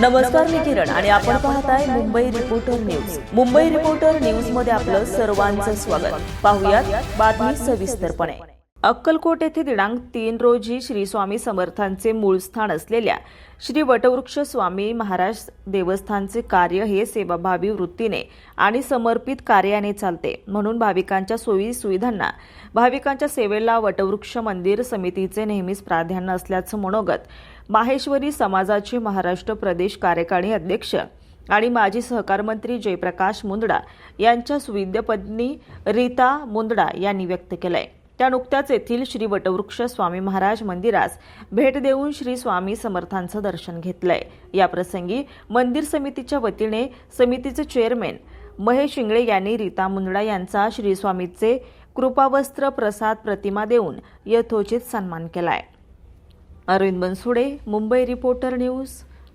नमस्कार मी किरण आणि आपण पाहताय Mumbai reporter news Mumbai reporter न्यूजमध्ये आपलं सर्वांचं स्वागत. पाहुयात बातमी सविस्तरपणे. अक्कलकोट येथे दिनांक तीन रोजी श्री स्वामी समर्थांचे मूळ स्थान असलेल्या श्री वटवृक्ष स्वामी महाराज देवस्थानचे कार्य हे सेवाभावी वृत्तीने आणि समर्पित कार्याने चालते. म्हणून भाविकांच्या सोयी सुविधांना भाविकांच्या सेवेला वटवृक्ष मंदिर समितीचे नेहमीच प्राधान्य असल्याचं मनोगत माहेश्वरी समाजाचे महाराष्ट्र प्रदेश कार्यकारी अध्यक्ष आणि माजी सहकार मंत्री जयप्रकाश मुंदडा यांच्या सुविद्यपत्नी रीता मुंदडा यांनी व्यक्त केलं आहे त्या नुकत्याच येथील श्री वटवृक्ष स्वामी महाराज मंदिरास भेट देऊन श्री स्वामी समर्थांचं दर्शन घेतलंय. या प्रसंगी मंदिर समितीच्या वतीने समितीचे चेअरमॅन महेश इंगळे यांनी रीता मुंदडा यांचा श्री स्वामीचे कृपावस्त्र प्रसाद प्रतिमा देऊन यथोचित सन्मान केलाय. Arvind Bansude Mumbai reporter news